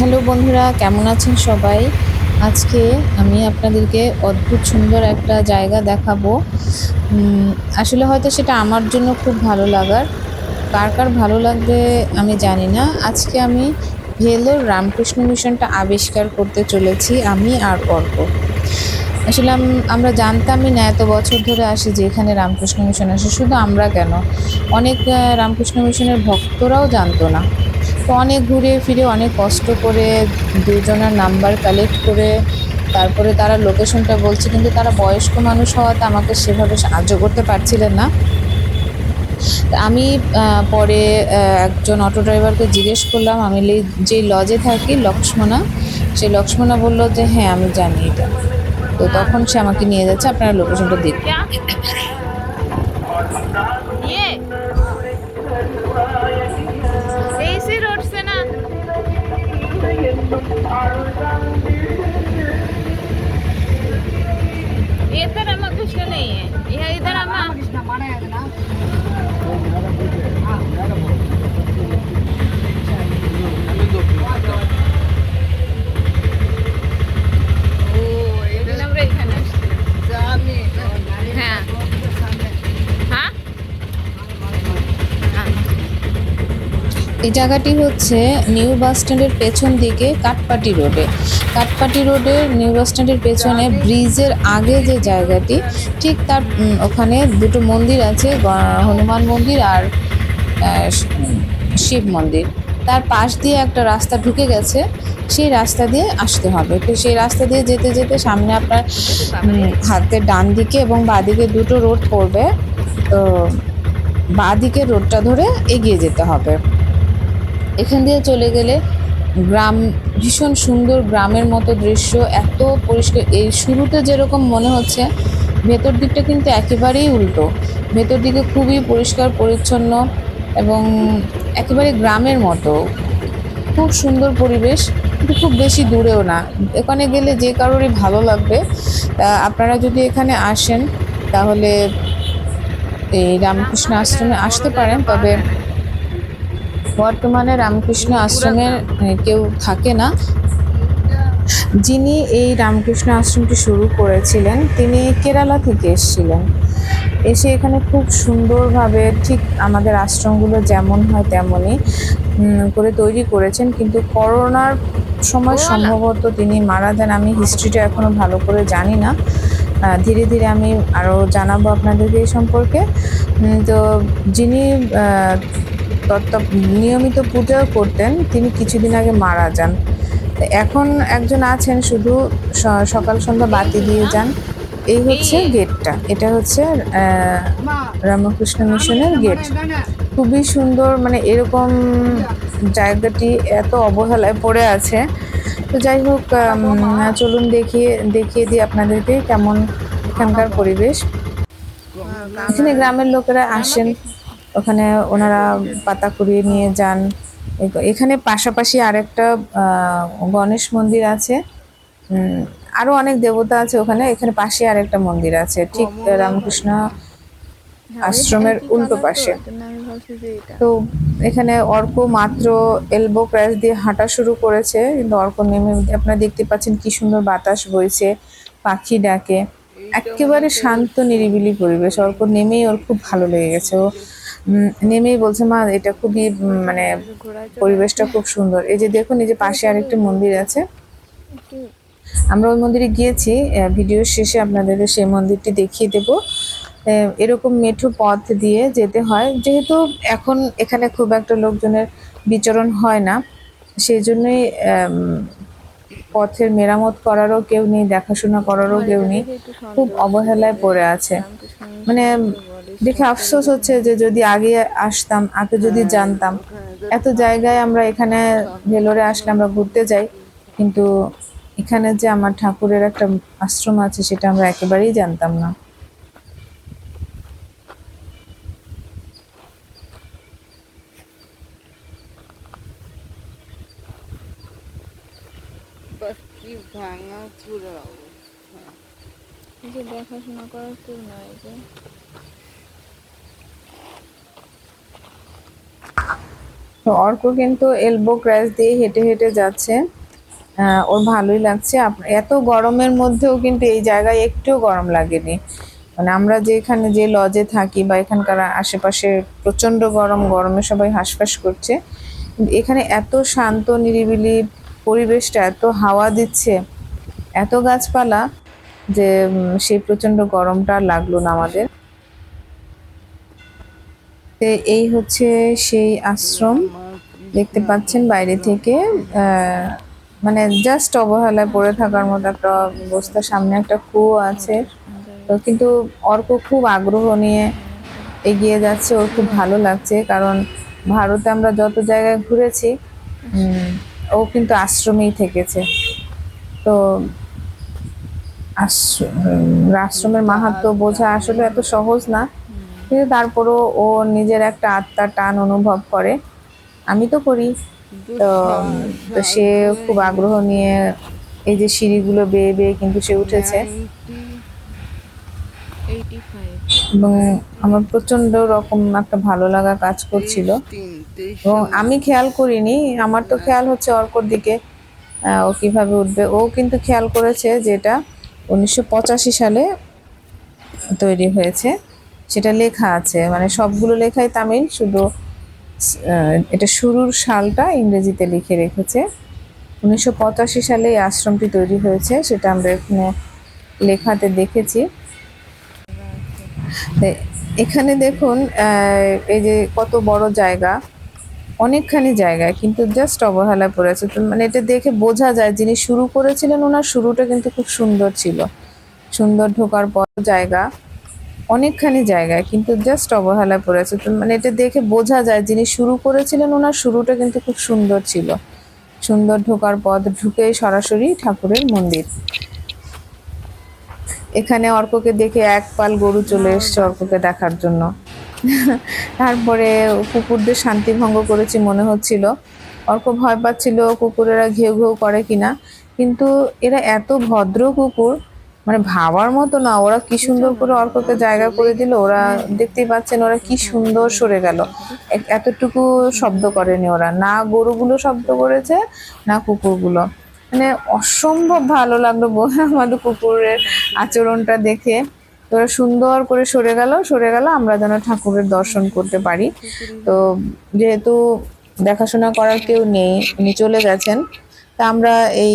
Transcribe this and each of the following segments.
Hello বন্ধুরা, কেমন আছেন সবাই? আজকে আমি আপনাদেরকে অদ্ভুত সুন্দর একটা জায়গা দেখাবো। আসলে হয়তো সেটা আমার জন্য খুব ভালো লাগার। কার কার ভালো লাগবে আমি জানি না। আজকে আমি ভেলোর রামকৃষ্ণ মিশনটা আবিষ্কার করতে চলেছি, আমি আর অর্ক। আসলে আমরা জানতামই না এত বছর ধরে আসি যে এখানে রামকৃষ্ণ মিশন আসে, শুধু আমরা কেন? অনেক রামকৃষ্ণ মিশনের ভক্তরাও জানতো না। অনেক ঘুরে ফিরে, অনেক কষ্ট করে দুজনের নাম্বার কালেক্ট করে তারপরে তারা লোকেশনটা বলছে, কিন্তু তারা বয়স্ক মানুষ হওয়াতে আমাকে সেভাবে সাহায্য করতে পারছিলেন না। আমি পরে একজন অটো ড্রাইভারকে জিজ্ঞেস করলাম, আমি যে লজে থাকি, লক্ষ্মণা সেই লক্ষ্মণা বলল যে হ্যাঁ আমি জানি এটা। তো তখন সে আমাকে নিয়ে যাচ্ছে, আপনারা লোকেশনটা দেখুন। ये इधर हमें कुछ नहीं है यह इधर हमें ও এই জায়গাটি হচ্ছে নিউ বাস স্ট্যান্ডের পেছন দিকে কাটপাটি রোডে। কাটপাটি রোডের নিউ বাস স্ট্যান্ডের পেছনে ব্রিজের আগে যে জায়গাটি, ঠিক তার ওখানে দুটো মন্দির আছে হনুমান মন্দির আর শিব মন্দির। তার পাশ দিয়ে একটা রাস্তা ঢুকে গেছে, সেই রাস্তা দিয়ে আসতে হবে। তো সেই রাস্তা দিয়ে যেতে যেতে সামনে আপনার হাতের ডান দিকে এবং বাঁদিকে দুটো রোড পড়বে। তো বাঁদিকের রোডটা ধরে এগিয়ে যেতে হবে। এখান দিয়ে চলে গেলে গ্রাম, ভীষণ সুন্দর গ্রামের মতো দৃশ্য, এত পরিষ্কার। এই শুরুতে যেরকম মনে হচ্ছে, ভেতর দিকটা কিন্তু একেবারেই উল্টো। ভেতর দিকে খুবই পরিষ্কার, পরিচ্ছন্ন এবং একেবারে গ্রামের মতো। খুব সুন্দর পরিবেশ, কিন্তু খুব বেশি দূরেও না। এখানে গেলে যে কারোরই ভালো লাগবে। তা আপনারা যদি এখানে আসেন, তাহলে এই রামকৃষ্ণ আশ্রমে আসতে পারেন, তবে বর্তমানে রামকৃষ্ণ আশ্রমের আহ, কেউ থাকে না। যিনি এই রামকৃষ্ণ আশ্রমটি শুরু করেছিলেন তিনি কেরালা থেকে এসেছিলেন। এসে এখানে খুব সুন্দরভাবে ঠিক আমাদের আশ্রমগুলো যেমন হয় তেমনই করে তৈরি করেছেন। কিন্তু করোনার সময় সম্ভবত তিনি মারা যান। আমি হিস্ট্রিটা এখনও ভালো করে জানি না। ধীরে ধীরে আমি আরও জানাব আপনাদেরকে এই সম্পর্কে। তো যিনি তত্ত্ব, নিয়মিত পূজা করতেন, তিনি কিছুদিন আগে মারা যান। এখন একজন আছেন শুধু সকাল সন্ধ্যা বাতি দিয়ে যান। এই হচ্ছে গেটটা, এটা হচ্ছে রামকৃষ্ণ মিশনের গেট। খুবই সুন্দর মানে এরকম জায়গাটি এত অবহেলায় পড়ে আছে। তো যাই হোক চলুন দেখিয়ে দেখিয়ে দিই আপনাদেরকে কেমন, এখানকার পরিবেশ। এখানে গ্রামের লোকেরা আসেন। ওখানে ওনারা পাতা কুড়িয়ে নিয়ে যান। এখানে পাশাপাশি আরেকটা গণেশ মন্দির আছে। উম, আরও অনেক দেবতা আছে ওখানে। এখানে পাশে আরেকটা মন্দির আছে। ঠিক রামকৃষ্ণ আশ্রমের উল্টো পাশে। তো এখানে অর্ক মাত্র এলবো ক্র্যাশ দিয়ে হাঁটা শুরু করেছে। কিন্তু অর্ক নেমে আপনারা দেখতে পাচ্ছেন কি সুন্দর বাতাস বইছে পাখি ডাকে। একেবারে শান্ত নিরিবিলি পরিবেশ। অর্ক নেমেই ওর খুব ভালো লেগে গেছে ও নেমেই বলছে মা এটা খুবই মানে পরিবেশটা খুব সুন্দর। এই যে দেখুন এই যে পাশে আরেকটি মন্দির আছে। আমরা ওই মন্দিরে গিয়েছি আহ, ভিডিওর শেষে আপনাদেরকে সেই মন্দিরটি দেখিয়ে দেব। এরকম মেঠো পথ দিয়ে যেতে হয়। যেহেতু এখন এখানে খুব একটা লোকজনের বিচরণ হয় না সেই জন্যই পথের মেরামত করারও কেউ নেই দেখাশোনা করারও কেউ নেই। খুব অবহেলায় পড়ে আছে। মানে দেখে আফসোস হচ্ছে যে যদি আগে আসতাম, আগে যদি জানতাম। এত জায়গায় আমরা এখানে ভেলোরে আসলে আমরা ঘুরতে যাই, কিন্তু এখানে যে আমার ঠাকুরের একটা আশ্রম আছে সেটা আমরা একেবারেই জানতাম না। ভাঙা এই যে দেখাশোনা করার কেউ নাই যে। অর্ক কিন্তু এলবো ক্র্যাশ দিয়ে হেঁটে হেঁটে যাচ্ছে। ওর ভালোই লাগছে। এত গরমের মধ্যেও কিন্তু এই জায়গায় একটুও গরম লাগেনি। মানে আমরা যেখানে যে লজে থাকি বা এখানকার আশেপাশে প্রচণ্ড গরম, গরমে সবাই হাঁসফাঁস করছে। এখানে এত শান্ত, নিরিবিলি পরিবেশটা, এত হাওয়া দিচ্ছে, এত গাছপালা। যে সেই প্রচণ্ড গরমটা লাগল না আমাদের। এই হচ্ছে সেই আশ্রম। দেখতে পাচ্ছেন বাইরে থেকে মানে জাস্ট অবহেলায় পড়ে থাকার মতো একটা অবস্থা। সামনে একটা কুয়ো আছে। তো কিন্তু অর্ক খুব আগ্রহ নিয়ে এগিয়ে যাচ্ছে, ওর খুব ভালো লাগছে। কারণ ভারতে আমরা যত জায়গায় ঘুরেছি ও কিন্তু আশ্রমেই থেকেছে। তো আশ্রমের মাহাত্ম বোঝা আসলে এত সহজ না। কিন্তু তারপরও ও নিজের একটা আত্মার টান অনুভব করে। আমি তো করি। তো সে খুব আগ্রহ নিয়ে এই যে সিঁড়িগুলো বেয়ে বেয়ে কিন্তু সে উঠেছে। এবং আমার প্রচণ্ড রকম একটা ভালো লাগা কাজ করছিল। এবং আমি খেয়াল করিনি আমার তো খেয়াল হচ্ছে অর্কর দিকে ও কীভাবে উঠবে। ও কিন্তু খেয়াল করেছে যে এটা উনিশশো পঁচাশি সালে তৈরি হয়েছে। সেটা লেখা আছে। মানে সবগুলো লেখাই তামিল, শুধু এটা শুরুর সালটা ইংরেজিতে লিখে রেখেছে। উনিশশো পঁচাশি সালে এই আশ্রমটি তৈরি হয়েছে, সেটা আমরা এখানে লেখাতে দেখেছি। এখানে দেখুন এই যে কত বড় জায়গা। অনেকখানি জায়গায়, কিন্তু জাস্ট অবহেলায় পড়েছে। তো মানে এটা দেখে বোঝা যায়, যিনি শুরু করেছিলেন, ওনার শুরুটা কিন্তু খুব সুন্দর ছিল। সুন্দর ঢোকার পর জায়গা, অনেকখানি জায়গায়, কিন্তু জাস্ট অবহেলায় পড়েছে। তো মানে এটা দেখে বোঝা যায়, যিনি শুরু করেছিলেন, ওনার শুরুটা কিন্তু খুব সুন্দর ছিল। সুন্দর ঢোকার পথ ঢুকে সরাসরি ঠাকুরের মন্দির। এখানে অর্ককে দেখে এক পাল গরু চলে এসছে অর্ককে দেখার জন্য। তারপরে কুকুরদের শান্তি ভঙ্গ করেছি মনে হচ্ছিল। অর্ক ভয় পাচ্ছিল কুকুরেরা ঘেউ ঘেউ করে কিনা। কিন্তু এরা এত ভদ্র কুকুর মানে ভাবার মতো না, ওরা কি সুন্দর করে অর্ককে জায়গা করে দিল, ওরা দেখতেই পাচ্ছেন ওরা কি সুন্দর সরে গেল। এতটুকু শব্দ করেনি ওরা, না গরুগুলো শব্দ করেছে, না কুকুরগুলো। মানে অসম্ভব ভালো লাগল আমাদের কুকুরের আচরণটা দেখে। তো ওরা সুন্দর করে সরে গেল সরে গেল আমরা যেন ঠাকুরের দর্শন করতে পারি। তো যেহেতু দেখাশোনা করার কেউ নেই উনি চলে গেছেন তা আমরা এই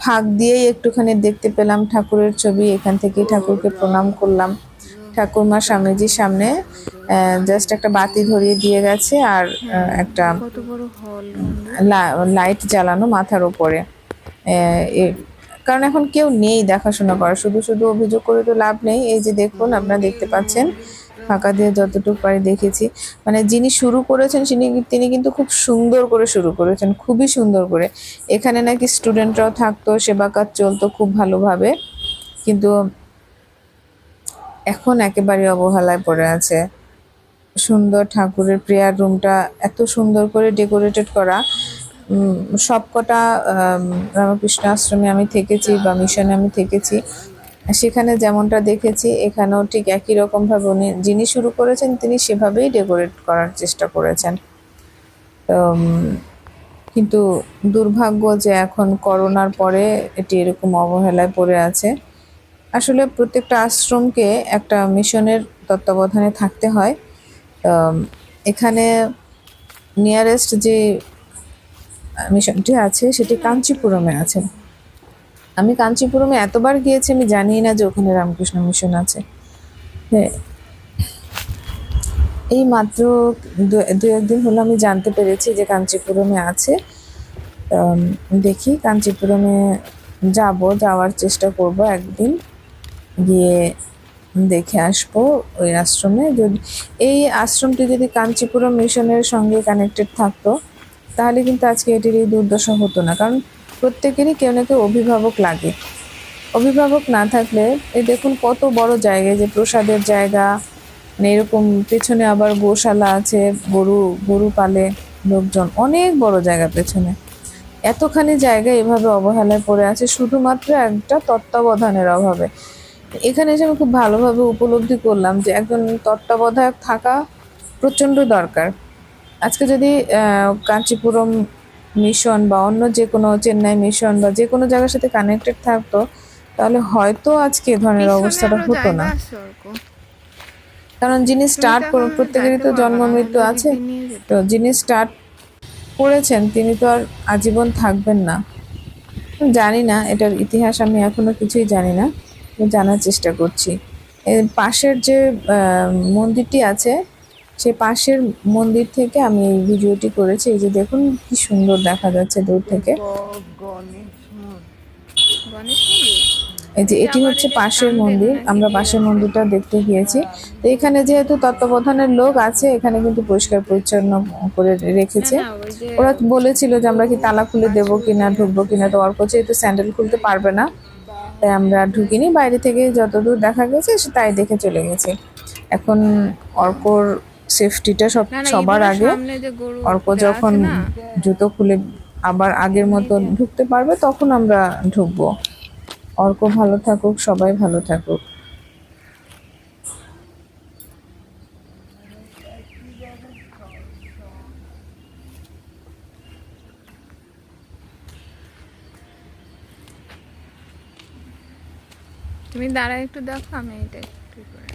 ফাঁক দিয়েই একটুখানি দেখতে পেলাম ঠাকুরের ছবি এখান থেকে ঠাকুরকে প্রণাম করলাম। ঠাকুরমা স্বামীজির সামনে জাস্ট একটা বাতি ধরিয়ে দিয়ে গেছে আর একটা লাইট জ্বালানো মাথার এ- কারণ এখন কেউ নেই দেখাশোনা করা শুধু শুধু অভিযোগ করে তো লাভ নেই। এই যে দেখুন, আপনারা দেখতে পাচ্ছেন, ফাঁকা দিয়ে যতটুকু পারি দেখেছি। মানে যিনি শুরু করেছেন তিনি তিনি কিন্তু খুব সুন্দর করে শুরু করেছেন, খুবই সুন্দর করে। এখানে নাকি স্টুডেন্টরাও থাকতো, সেবা কাজ চলতো খুব ভালোভাবে। কিন্তু এখন একেবারে অবহেলায় পড়ে আছে। সুন্দর ঠাকুরের প্রেয়ার রুমটা এত সুন্দর করে ডেকোরেটেড করা। সবকটা রামকৃষ্ণ আশ্রমে আমি থেকেছি বা মিশনে আমি থেকেছি। সেখানে যেমনটা দেখেছি, এখানেও ঠিক একই রকমভাবে উনি, যিনি শুরু করেছেন, তিনি সেভাবেই ডেকোরেট করার চেষ্টা করেছেন। কিন্তু দুর্ভাগ্য যে এখন করোনার পরে এটি এরকম অবহেলায় পড়ে আছে। আসলে প্রত্যেকটা আশ্রমকে একটা মিশনের তত্ত্বাবধানে থাকতে হয়। এখানে নিয়ারেস্ট যে মিশনটি আছে, সেটি কাঞ্চিপুরমে আছে। আমি কাঞ্চিপুরমে এতবার গিয়েছি, আমি জানি না যে ওখানে রামকৃষ্ণ মিশন আছে। এই মাত্র দু একদিন হলো আমি জানতে পেরেছি যে কাঞ্চিপুরমে আছে। দেখি কাঞ্চিপুরমে যাব, যাওয়ার চেষ্টা করব একদিন। গিয়ে দেখে আসব ওই আশ্রমে। যদি, এই আশ্রমটি যদি কাঞ্চিপুরম মিশনের সঙ্গে কানেক্টেড থাকতো তাহলে কিন্তু আজকে এটির এই দুর্দশা হতো না, কারণ প্রত্যেকেরই কেউ না কেউ অভিভাবক লাগে। অভিভাবক না থাকলে এই দেখুন কত বড় জায়গায় যে প্রসাদের জায়গা মানে এরকম পেছনে আবার গোশালা আছে, গরু গরু পালে লোকজন, অনেক বড় জায়গা পেছনে। এতখানি জায়গা এভাবে অবহেলায় পড়ে আছে, শুধুমাত্র একটা তত্ত্বাবধানের অভাবে। এখানে এসে আমি খুব ভালোভাবে উপলব্ধি করলাম যে একজন তত্ত্বাবধায়ক থাকা প্রচণ্ড দরকার। আজকে যদি আহ, কাঞ্চিপুরম মিশন বা অন্য যে কোনো চেন্নাই মিশন বা যে কোনো জায়গার সাথে কানেক্টেড থাকতো তাহলে হয়তো আজকে এ ধরনের অবস্থাটা হতো না। কারণ যিনি স্টার্ট প্রত্যেকেরই তো জন্ম মৃত্যু আছে। তো যিনি স্টার্ট করেছেন তিনি তো আর আজীবন থাকবেন না। জানি না এটার ইতিহাস আমি এখনও কিছুই জানি না। জানার চেষ্টা করছি। এর পাশের যে মন্দিরটি আছে সে পাশের মন্দির থেকে আমি এই ভিডিওটি করেছি। এই যে দেখুন কি সুন্দর দেখা যাচ্ছে দূর থেকে। এই যে এটি হচ্ছে পাশের মন্দির। আমরা পাশের মন্দিরটা দেখতে গিয়েছি। তো এখানে যেহেতু তত্ত্বাবধানের লোক আছে এখানে কিন্তু পরিষ্কার পরিচ্ছন্ন করে রেখেছে। ওরা বলেছিল যে আমরা কি তালা খুলে দেবো কিনা ঢুকবো কিনা তো অর্ক যেহেতু স্যান্ডেল খুলতে পারবে না। তাই আমরা ঢুকিনি। বাইরে থেকে যতদূর দেখা গেছে সে তাই দেখে চলে গেছে। এখন অর্কর সেফটিটা সব সবার আগে। আছে যখন জুতো খুলে আবার আগের মতো ঢুকতে পারবে তখন আমরা ঢুকবো। অর্ক ভালো থাকুক সবাই ভালো থাকুক। তুমি দাঁড়া একটু দেখো আমি এটা একটু করে